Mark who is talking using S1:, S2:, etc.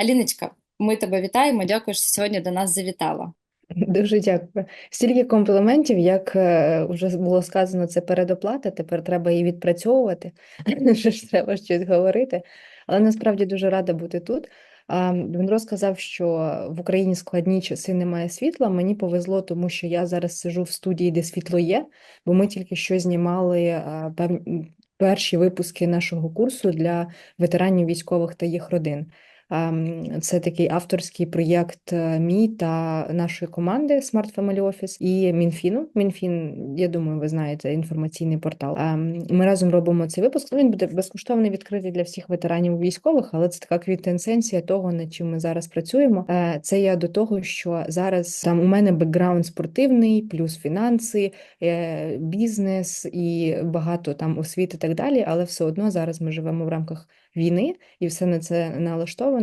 S1: Аліночка, ми тебе вітаємо. Дякую, що сьогодні до нас завітала.
S2: Дуже дякую. Стільки компліментів, як е, вже було сказано, це передоплата. Тепер треба її відпрацьовувати. Що ж треба щось говорити. Але насправді дуже рада бути тут. А, Дмитро сказав, що в Україні складні часи немає світла. Мені повезло, тому що я зараз сижу в студії, де світло є, бо ми тільки що знімали перші випуски нашого курсу для ветеранів військових та їх родин. Ем, Це такий авторський проєкт е, мій та нашої команди Smart Family Office і Мінфіну. Мінфін, я думаю, ви знаєте, інформаційний портал. Ем, Ми разом робимо цей випуск. Він буде безкоштовний відкритий для всіх ветеранів військових, але це така квінтесенція того, над чим ми зараз працюємо. Е, Це я до того, що зараз там у мене бекграунд спортивний, плюс фінанси, е, бізнес і багато там освіти так далі. Але все одно зараз ми живемо в рамках війни, і все на це налаштовано.